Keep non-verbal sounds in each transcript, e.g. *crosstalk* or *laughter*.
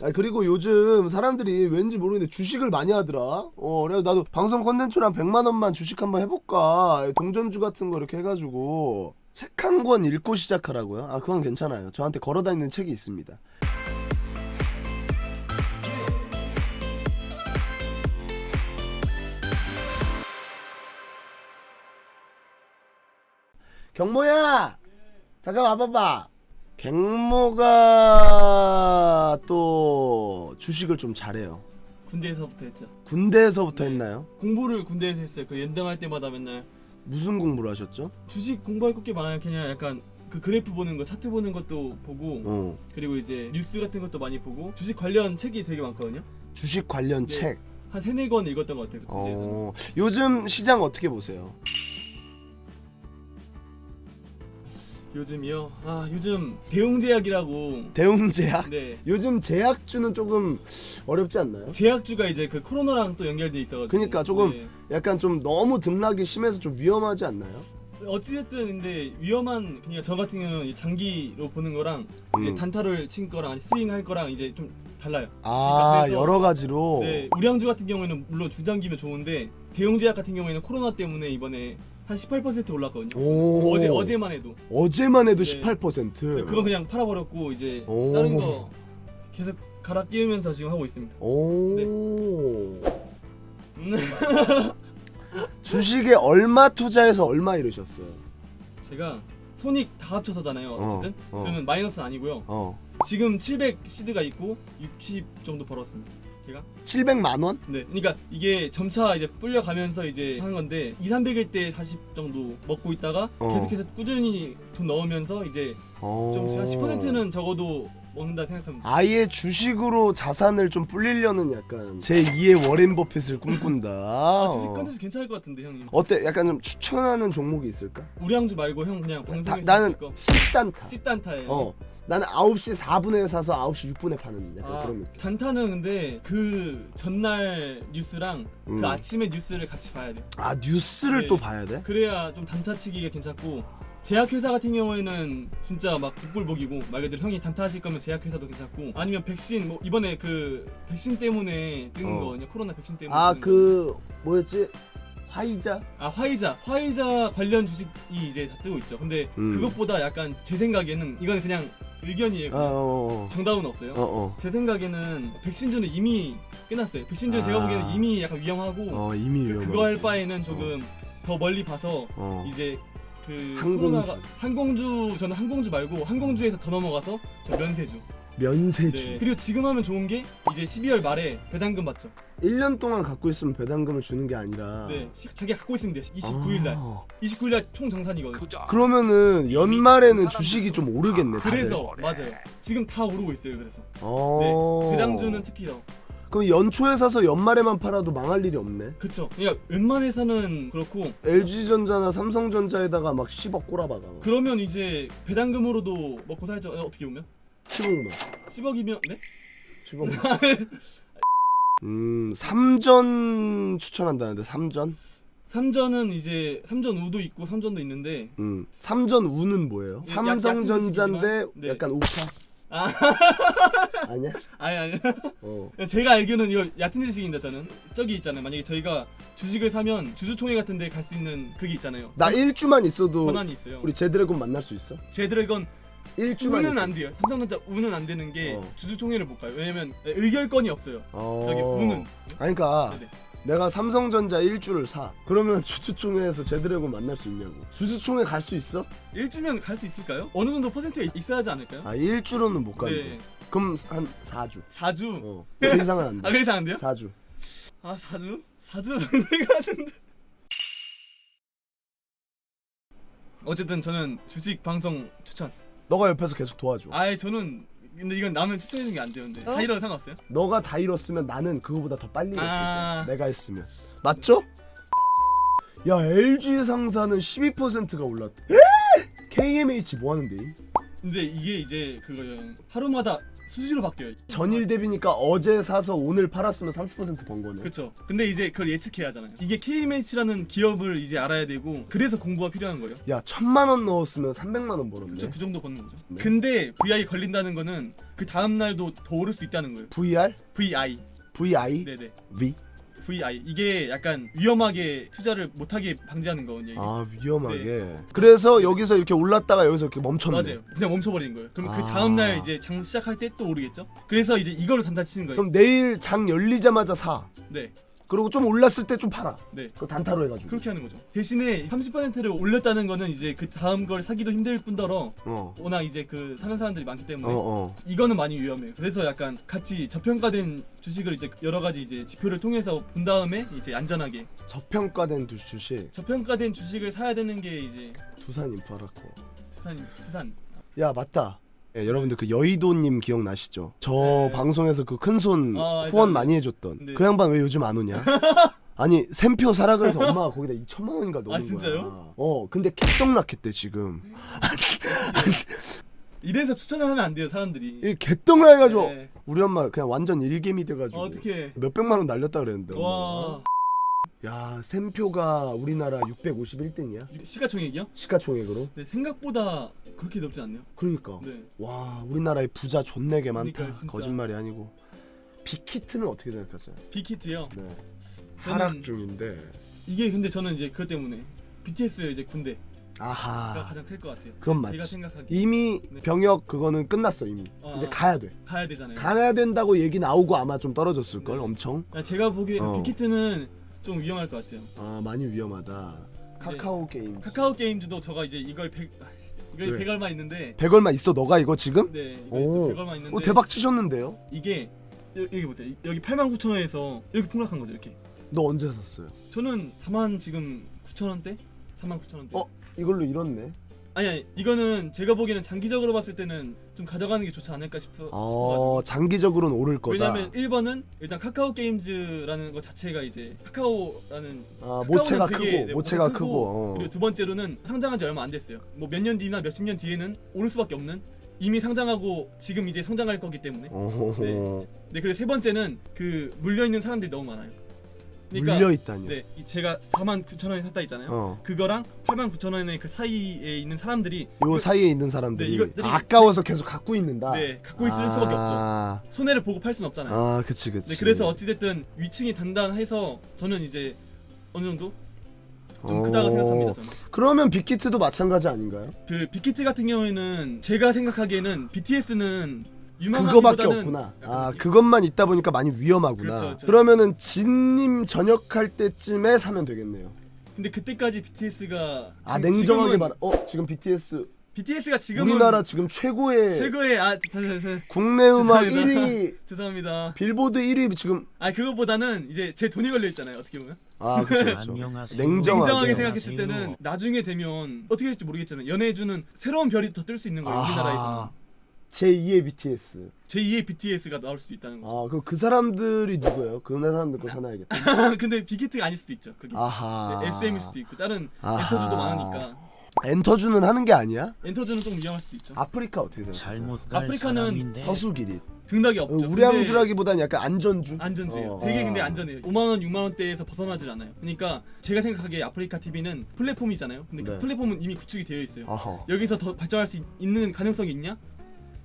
아 그리고 요즘 사람들이 왠지 모르겠는데 주식을 많이 하더라. 어 그래서 나도 방송 컨텐츠랑 100만 원만 주식 한번 해볼까. 동전주 같은 거 이렇게 해가지고 책 한 권 읽고 시작하라고요. 아 그건 괜찮아요. 저한테 걸어다니는 책이 있습니다. 경모야 잠깐 와봐봐. 갱모가 또 주식을 좀 잘해요. 군대에서부터 했죠. 군대에서부터 네. 했나요? 공부를 군대에서 했어요. 그 연등할 때마다 맨날 무슨 공부를 하셨죠? 주식 공부할 게 많아요. 그냥 약간 그 그래프 보는 거, 차트 보는 것도 보고 어. 그리고 이제 뉴스 같은 것도 많이 보고 주식 관련 책이 되게 많거든요. 주식 관련 네. 책. 한 세네 권 읽었던 것 같아요. 그 군대에서. 어. 요즘 시장 어떻게 보세요? 요즘이요. 아 요즘 대웅제약이라고. 대웅제약? 네. 요즘 제약주는 조금 어렵지 않나요? 제약주가 이제 그 코로나랑 또 연결돼 있어가지고. 그러니까 조금 네. 약간 좀 너무 등락이 심해서 좀 위험하지 않나요? 어찌됐든 근데 위험한 그냥 저 같은 경우는 이 장기로 보는 거랑 이제 음. 단타를 친 거랑 스윙 할 거랑 이제 좀 달라요. 아 그래서- 여러 가지로. 네, 우량주 같은 경우에는 물론 중장기면 좋은데 대형제약 같은 경우에는 코로나 때문에 이번에 한 18% 올랐거든요. 오. 어제 어제만 해도. 어제만 해도 네. 18%. 그건 그냥 팔아버렸고 이제 오. 다른 거 계속 갈아 끼우면서 지금 하고 있습니다. 오. 네. 음, *laughs* 주식에 얼마 투자해서 얼마 잃으셨어요? 제가 손익 다 합쳐서잖아요. 어쨌든 어, 어. 그러면 마이너스는 아니고요. 어. 지금 700 시드가 있고 60 정도 벌었습니다. 제가 700만 원? 네, 그러니까 이게 점차 이제 불려가면서 이제 하는 건데 2, 300일 때 40 정도 먹고 있다가 어. 계속해서 꾸준히 돈 넣으면서 이제 어. 좀한 10%는 적어도 먹는다 생각합니다. 아예 주식으로 자산을 좀 불리려는 약간 제 2의 워렌 버핏을 꿈꾼다. 아, 주식 컨텐츠 괜찮을 것 같은데 형님. 어때? 약간 좀 추천하는 종목이 있을까? 우량주 말고 형 그냥 다- 방송에서 나는 거 10단타. 씹단타예요. 어. 나는 9시 4분에 사서 9시 6분에 파는 약간 아, 그런 느낌. 단타는 근데 그 전날 뉴스랑 음. 그 아침에 뉴스를 같이 봐야 돼요. 아 뉴스를 네. 또 봐야 돼? 그래야 좀 단타 치기가 괜찮고 제약회사 같은 경우에는 진짜 막 국불복이고 말 그대로 형이 단타 하실 거면 제약회사도 괜찮고 아니면 백신 뭐 이번에 그 백신 때문에 뜨는 어. 거거든요 코로나 백신 때문에 아 뜨는 그 뭐였지? 화이자? 거. 아 화이자 화이자 관련 주식이 이제 다 뜨고 있죠 근데 음. 그것보다 약간 제 생각에는 이건 그냥 의견이에요 어, 어, 정답은 없어요 어, 어, 제 생각에는 백신주는 이미 끝났어요 백신주는 제가 아. 보기에는 이미 약간 위험하고 어. 어 이미 그. 그거 할 바에는 조금 더 멀리 봐서 어. 이제 그 항공주. 코로나가 항공주 저는 항공주 말고 항공주에서 더 넘어가서 저 면세주. 면세주. 네. 그리고 지금 하면 좋은 게 이제 12월 말에 배당금 받죠. 1년 동안 갖고 있으면 배당금을 주는 게 아니라 네. 시- 자기가 갖고 있으면 돼요. 29일 날. 아. 29일 날 총 정산이거든요. 그러면은 연말에는 주식이 좀 오르겠네. 다들. 그래서 맞아요. 지금 다 오르고 있어요. 그래서 어. 배당주는 특히 더. 그럼 연초에 사서 연말에만 팔아도 망할 일이 없네. 그쵸. 그러니까 웬만해서는 그렇고 LG전자나 삼성전자에다가 막 10억 꼬라박아. 그러면 이제 배당금으로도 먹고 살죠. 어, 어떻게 보면 10억만. 10억이면 네? 10억. *laughs* 음, 삼전 추천한다는데 삼전? 삼전은 이제 삼전 우도 있고 삼전도 있는데 음, 삼전 우는 뭐예요? 네, 삼성전자인데 약- 약- 네. 약간 우파? 아 *laughs* 아니야? 아니 아니 어. *laughs* 제가 알기로는 이거 얕은 지식인데 저는 저기 있잖아요 만약에 저희가 주식을 사면 주주총회 같은 데 갈 수 있는 그게 있잖아요 나 일주만 있어도 권한이 있어요 우리 제드래곤 만날 수 있어? 제드래곤 일주만 우는 있어. 안 돼요 삼성전자 우는 안 되는 게 어. 주주총회를 못 가요 왜냐면 의결권이 없어요 어. 저기 우는 아니 그러니까 네네. 내가 삼성전자 일주를 사. 그러면 *laughs* 주주총회에서 제드래곤 만날 수 있냐고. 주주총회 갈 수 있어? 일주면 갈 수 있을까요? 어느 정도 퍼센트가 있어야 하지 않을까요? 아, 일주로는 못 간대. 네 그럼 한 4주. 4주 어. 그 이상은 안 돼. 아 그래서 안 돼요? 4주. 아 4주? 4주 될것 같은데 어쨌든 저는 주식 방송 추천 너가 옆에서 계속 도와줘. 아예 저는 근데 이건 남은 추천해 주는 게안 근데 어? 다 이런 상관없어요? 너가 다 잃었으면 나는 그거보다 더 빨리 잃었을 아. 거야. 내가 했으면. 맞죠? 야, LG 상사는 12%가 올랐대. KMH 뭐 하는데? 근데 이게 이제 그거예요 하루마다 수시로 바뀌어요. 전일 대비니까 어제 사서 오늘 팔았으면 30%번 거네. 그렇죠. 근데 이제 그걸 예측해야 하잖아요. 이게 KMH라는 기업을 이제 알아야 되고 그래서 공부가 필요한 거예요. 야 천만 원 넣었으면 300만 원 벌었네. 그렇죠. 그 정도 버는 거죠. 네. 근데 VI 걸린다는 거는 그 다음 날도 더 오를 수 있다는 거예요. VR, VI. VI, 네네. V. VI. 이게 약간 위험하게 투자를 못하게 방지하는 거거든요. 이게. 아 위험하게. 그래서 여기서 이렇게 올랐다가 여기서 이렇게 멈췄네. 맞아요. 그냥 멈춰버리는 거예요. 그럼 아. 그 다음 날 이제 장 시작할 때 또 오르겠죠? 그래서 이제 이걸로 단타 치는 거예요. 그럼 내일 장 열리자마자 사. 네, 그리고 좀 올랐을 때 좀 팔아. 네. 그 단타로 해가지고. 그렇게 하는 거죠. 대신에 30%를 올렸다는 거는 이제 그 다음 걸 사기도 힘들 뿐더러 어. 워낙 이제 그 사는 사람들이 많기 때문에 어 어. 이거는 많이 위험해요. 그래서 약간 같이 저평가된 주식을 이제 여러 가지 이제 지표를 통해서 본 다음에 이제 안전하게 저평가된 두- 주식 저평가된 주식을 사야 되는 게 이제 두산 인프라코. 투산 투산 야 맞다. 예, 여러분들 그 여의도님 기억나시죠? 저 네. 방송에서 그 큰손 아, 후원 알죠, 많이 해줬던 네. 그 양반 왜 요즘 안 오냐? *laughs* 아니 샘표 사라 그래서 엄마가 거기다 2천만 원인가 넣은 아, 진짜요? 거야. 어 근데 개떡락했대 지금. *laughs* 이래서 추천을 하면 안 돼요 사람들이. 이 개떡락해가지고 네. 우리 엄마 그냥 완전 일개미 돼가지고 어, 어떻게? 몇 백만 원 날렸다 그랬는데. 엄마가. 와 야 샘표가 우리나라 651등이야 시가총액이요? 시가총액으로. 네 생각보다 그렇게 높지 않네요. 그러니까. 네. 와 우리나라에 부자 존내게 많다. 그러니까요, 진짜. 거짓말이 아니고. 빅히트는 어떻게 생각하세요? 빅히트요. 네. 저는- 하락 중인데. 이게 근데 저는 이제 그것 때문에 BTS 이제 군대가 아하. 가장 클 것 같아요. 그건 제가 맞지. 생각하기 이미 네. 병역 그거는 끝났어 이미. 아. 이제 가야 돼. 가야 되잖아요. 가야 된다고 얘기 나오고 아마 좀 떨어졌을 걸 네. 엄청. 야, 제가 보기에 어. 빅히트는 좀 위험할 것 같아요. 아 많이 위험하다. 카카오 게임. 카카오 게임즈도 저가 이제 이걸 100 이걸 왜? 100 얼마 있는데 100 얼마 있어 너가 이거 지금? 네 이거 오. 100 얼마 있는데 어 대박 치셨는데요? 이게 여- 여기 보세요. 이- 여기 89,000원에서 이렇게 폭락한 거죠, 이렇게. 너 언제 샀어요? 저는 4만 지금 9,000원대? 4만 9,000원대. 어? 이걸로 잃었네. 아니 아니 이거는 제가 보기에는 장기적으로 봤을 때는 좀 가져가는 게 좋지 않을까 싶어. 싶어가지고. 어 장기적으로는 오를 거다. 왜냐면 1번은 일단 카카오 게임즈라는 것 자체가 이제 카카오라는 아 모체가 카카오는 크고 네, 모체가 크고, 크고. 어. 그리고 두 번째로는 상장한 지 얼마 안 됐어요. 뭐 몇 년 뒤나 몇십 년 뒤에는 오를 수밖에 없는 이미 상장하고 지금 이제 성장할 거기 때문에. 어허허. 네 그리고 세 번째는 그 물려 있는 사람들이 너무 많아요. 그러니까 물려 있다니. 네, 이 제가 4만 9천 원에 샀다 있잖아요. 어. 그거랑 8만 9천 원의 그 사이에 있는 사람들이 요 사이에 있는 사람들이 네, 이거- 아까워서 계속 갖고 있는다. 네 갖고 있을 수밖에 없죠. 아, 손해를 보고 팔 수는 없잖아요. 아, 그치 그치. 네, 그래서 어찌됐든 위층이 단단해서 저는 이제 어느 정도 좀 어. 크다고 생각합니다. 저는 그러면 빅히트도 마찬가지 아닌가요? 그 빅히트 같은 경우에는 제가 생각하기에는 BTS는 그거밖에 없구나. 아 그것만 있다 보니까 많이 위험하구나. 그렇죠, 그렇죠. 그러면은 진님 전역할 때쯤에 사면 되겠네요. 근데 그때까지 BTS가 아 냉정하게 말. 어 지금 BTS BTS가 지금은 우리나라 지금 최고의 최고의 아 저, 국내 음악 죄송합니다. 1위 *laughs* 죄송합니다. 빌보드 1위 지금 아 그거보다는 이제 제 돈이 걸려 있잖아요. 어떻게 보면 아 그렇죠. 그렇죠. 안녕하세요. 냉정하게. 냉정하게 생각했을 때는 나중에 되면 어떻게 될지 모르겠지만 연애해주는 새로운 별이 더 뜰 수 있는 거예요. 우리나라에서는 제2의 BTS. 제2의 BTS가 나올 수도 있다는 거죠. 아 그럼 그 사람들이 누구예요? 그 사람들 거 사놔야겠다. *laughs* 근데 빅히트가 아닐 수도 있죠. 그게 아하. 네, SM일 수도 있고 다른 아하. 엔터주도 많으니까 엔터주는 하는 게 아니야? 엔터주는 좀 위험할 수도 있죠. 아프리카 어떻게 생각하세요? 잘못 갈 아프리카는 사람인데 서수길이 등락이 어, 없죠. 근데 우량주라기보다는 약간 안전주. 안전주예요. 어, 되게 어. 근데 안전해요. 5만 원, 6만 원대에서 벗어나질 않아요. 그러니까 제가 생각하기에 아프리카 TV는 플랫폼이잖아요. 근데 네. 그 플랫폼은 이미 구축이 되어 있어요. 어허. 여기서 더 발전할 수 있- 있는 가능성이 있냐?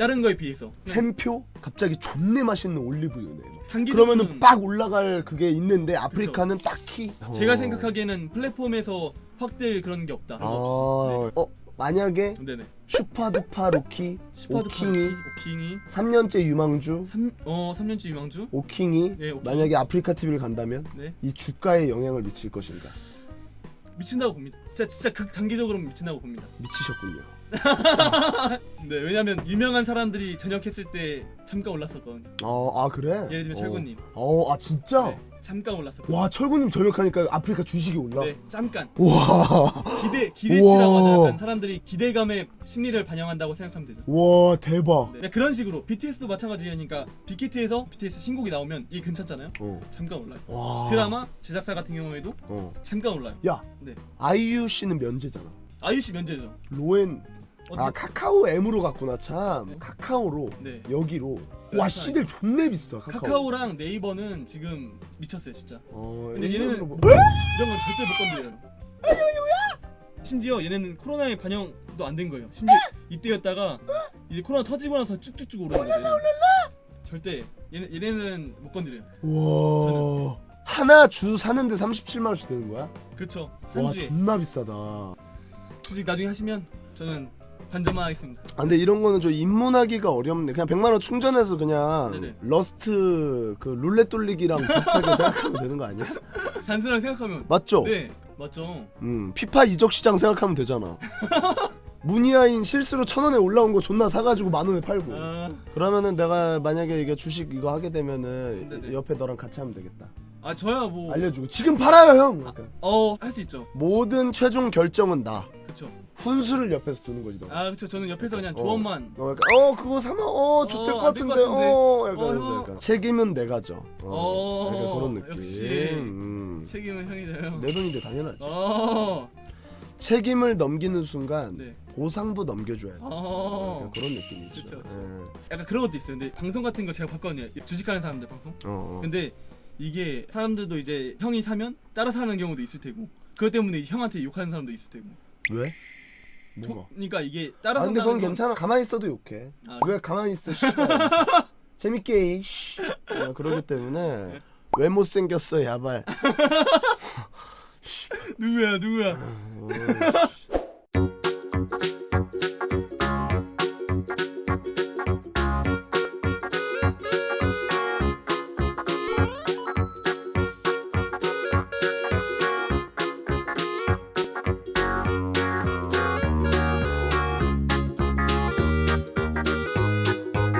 다른 거에 비해서. 그냥 샘표 갑자기 존내 맛있는 올리브유네. 단기적으로는 그러면은 빡 올라갈 그게 있는데 아프리카는 딱히 제가 어. 생각하기에는 플랫폼에서 확될 그런 게 없다. 아. 어 만약에 네. 네네. 슈파두파 루키 슈퍼드 오킹이 오킹이 3년째 유망주 3, 어 3년째 유망주? 오킹이 네, 오킹. 만약에 아프리카 TV를 간다면 네. 이 주가에 영향을 미칠 것인가 미친다고 봅니다. 진짜 진짜 극 단기적으로 미친다고 봅니다. 미치셨군요. *laughs* 네, 왜냐면 유명한 사람들이 전역했을 때 잠깐 올랐었거든요. 어, 아 그래? 예를 들면 어. 철구님. 어, 아 진짜? 네, 잠깐 올랐었거든요. 와 철구님 전역하니까 아프리카 주식이 올라. 네, 잠깐. 와, 기대 기대치라고 우와. 약간 사람들이 기대감의 심리를 반영한다고 생각하면 되죠. 와 대박. 네, 그런 식으로 BTS도 마찬가지니까 빅히트에서 BTS 신곡이 나오면 이게 괜찮잖아요. 어. 잠깐 올라요. 와. 드라마 제작사 같은 경우에도 어. 잠깐 올라요. 야, 네. 아이유 씨는 면제잖아. 아이유 씨 면제죠. 로엔 어떻게- 아 카카오 M으로 갔구나 참 네. 카카오로 네. 여기로 네, 와 카카오. 씨들 존내 비싸 카카오 카카오랑 네이버는 지금 미쳤어요 진짜. 어, 근데 얘네는 뭐- 이런 건 절대 못 건드려요. 심지어 얘네는 코로나에 반영도 안 된 거예요. 심지어 이때였다가 이제 코로나 터지고 나서 쭉쭉쭉 오르는 거예요. 절대 얘네 얘네는 못 건드려요. 와 하나 주 사는데 37만 원씩 되는 거야? 그렇죠. 한와 주에 존나 비싸다 아 주식 나중에 하시면 저는 반점만 하겠습니다. 근데 이런 거는 좀 입문하기가 어렵네 그냥 100만 원 충전해서 그냥 네네. 러스트 그 룰렛 돌리기랑 비슷하게 생각하면 되는 거 아니야? 단순하게 *laughs* 생각하면 맞죠? 네 맞죠. 음 피파 이적 시장 생각하면 되잖아 *laughs* 무니아인 실수로 천 원에 올라온 거 존나 사가지고 만 원에 팔고 아, 그러면은 내가 만약에 이게 주식 이거 하게 되면은 네네. 옆에 너랑 같이 하면 되겠다 아 저야 뭐 알려주고 지금 팔아요 형 약간. 어할 수 있죠. 모든 최종 결정은 나 그렇죠. 훈수를 옆에서 두는 거지 너아 그렇죠. 저는 옆에서 그냥 어. 조언만 어, 약간, 어 그거 사면 어 좋될 어, 것 안될것 같은데 같은데. 어 약간, 어, 그래서 형. 약간 책임은 내가 져 어, 어, 약간 그런 느낌 역시. 음. 책임은 형이 져요. 내 돈인데 당연하지 어. 책임을 넘기는 순간 네. 보상도 넘겨줘야 돼 어. 약간 그런 느낌이죠 그쵸, 그쵸. 예. 약간 그런 것도 있어요. 근데 방송 같은 거 제가 봤거든요. 주식하는 사람들 방송. 어, 어. 근데 이게 사람들도 이제 형이 사면 따라 사는 경우도 있을 테고. 그것 때문에 이제 형한테 욕하는 사람도 있을 테고. 왜? ቶ- 뭐가? 그러니까 이게 따라 아 근데 그건 건 괜찮아 가만히 있어도 욕해 아, 왜 가만히 있어 씨발. *laughs* 재밌게 해, 씨. 어, 그러기 때문에 왜 못생겼어 야발 *laughs* 누구야 누구야? 어,